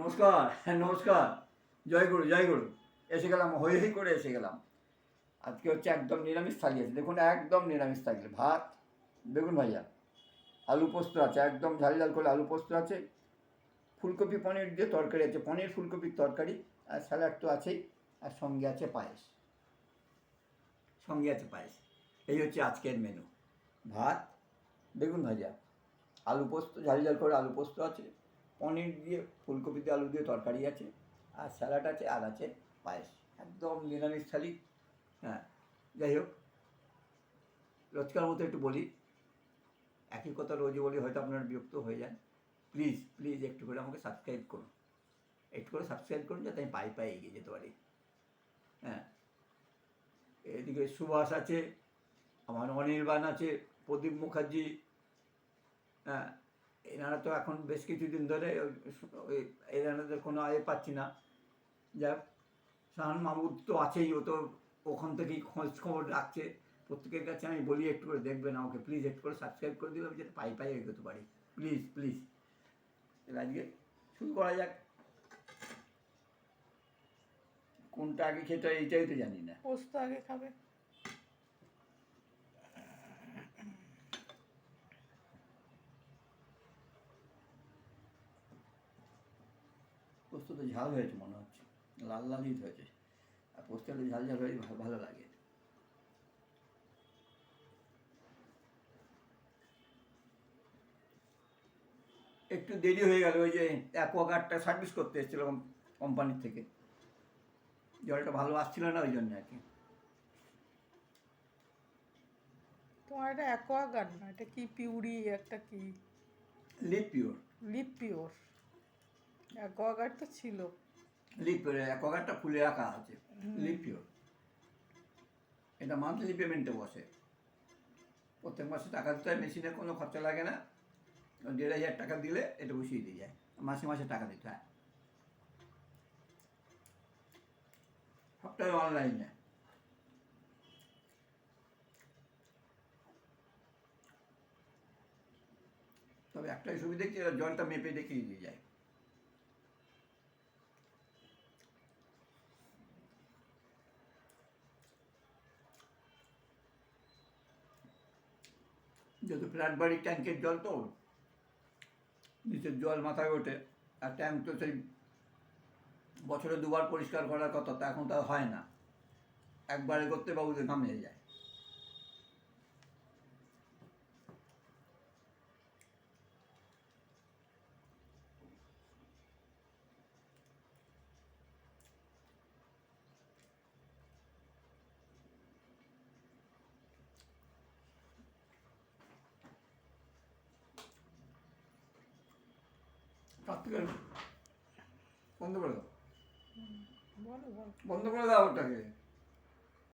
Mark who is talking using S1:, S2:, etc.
S1: নমস্কার হ্যাঁ নমস্কার। জয় গুরু জয় গুরু। এসে গেলাম, হই হই করে এসে গেলাম। আজকে হচ্ছে একদম নিরামিষ থালি আছে। দেখুন, একদম নিরামিষ থাকলে ভাত, বেগুন ভাজা, আলু পোস্ত আছে। একদম ঝাল ঝাল করে আলু পোস্ত আছে। ফুলকপি পনির দিয়ে তরকারি আছে। পনির, ফুলকপির তরকারি আর স্যালাড তো আছেই। আর সঙ্গে আছে পায়েস। সঙ্গে আছে পায়েস। এই হচ্ছে আজকের মেনু ভাত, বেগুন ভাজা, আলু পোস্ত, ঝাল ঝাল করে আলু পোস্ত আছে। পনির দিয়ে ফুলকপি দিয়ে আলু দিয়ে তরকারি আছে, আর স্যালাড আছে, আর আছে পায়েস। একদম নিরামিষ থালি। হ্যাঁ যাই হোক। রোজকার মতো একটু বলি। একই কথা রোজ বলি, হয়তো আপনারা বিরক্ত হয়ে যান। প্লিজ প্লিজ একটু করে আমাকে সাবস্ক্রাইব করুন। একটু করে সাবস্ক্রাইব করুন যাতে আমি পাই পাই এগিয়ে যেতে পারি। হ্যাঁ। এদিকে সুভাষ আছে, আমার অনির্বাণ আছে, প্রদীপ মুখার্জি। হ্যাঁ। এনারা তো এখন বেশ কিছুদিন ধরে এনাদের কোনো আয় পাচ্ছি না। যাক, শাহান মাহমুদ তো আছেই, ও তো ওখান থেকেই খোঁজ খবর রাখছে। প্রত্যেকের কাছে আমি বলি, একটু করে দেখবেন আমাকে প্লিজ একটু করে সাবস্ক্রাইব করে দিলে আমি যাতে পাই পাই এগোতে পারি। প্লিজ প্লিজ আজকে শুরু করা যাক। কোনটা আগে খেতে এইটাই তো জানি না।
S2: পোস্ত আগে খাবে।
S1: পোস্ত তো ঝাল হয়েছে মনে হচ্ছে। লাল লালই হয়েছে। আর পোস্তটা ঝাল ঝাল হয়ে ভা- ভালো লাগে। একটু দেরি হয়ে গেল ওই যে অ্যাকোয়াগার্ডটা সার্ভিস করতে এসেছিল কোম্পানির থেকে। জলটা ভালো আসছিল না ওই জন্য আর কি।
S2: তোমার এটা অ্যাকোয়াগার্ড না? এটা কি পিউরি একটা কি?
S1: Livpure.
S2: Livpure. Aquaguard তো ছিল।
S1: লিপ অ্যাকোয়াগার্ডটা খুলে রাখা আছে। লিপ পিওর এটা মান্থলি পেমেন্টে বসে। প্রত্যেক মাসে টাকা দিতে হয় মেশিনে কোনো খরচা লাগে না। দেড় হাজার টাকা দিলে এটা বসিয়ে দিয়ে যায়। মাসে মাসে টাকা দিতে হয়। সবটাই অনলাইনে। তবে একটাই সুবিধা কি জলটা মেপে দেখিয়ে দিয়ে যায়। যেহেতু ফ্ল্যাট বাড়ির ট্যাঙ্কের জল তো। নিচের জল মাথায় ওঠে। আর ট্যাঙ্ক তো সেই বছরে দুবার পরিষ্কার করার কথা, তো এখন তা হয় না। একবারে করতে বাবুদের ঘামিয়ে যায়। কার্তিকের বন্ধ করে দাও। বন্ধ করে দাও ওটাকে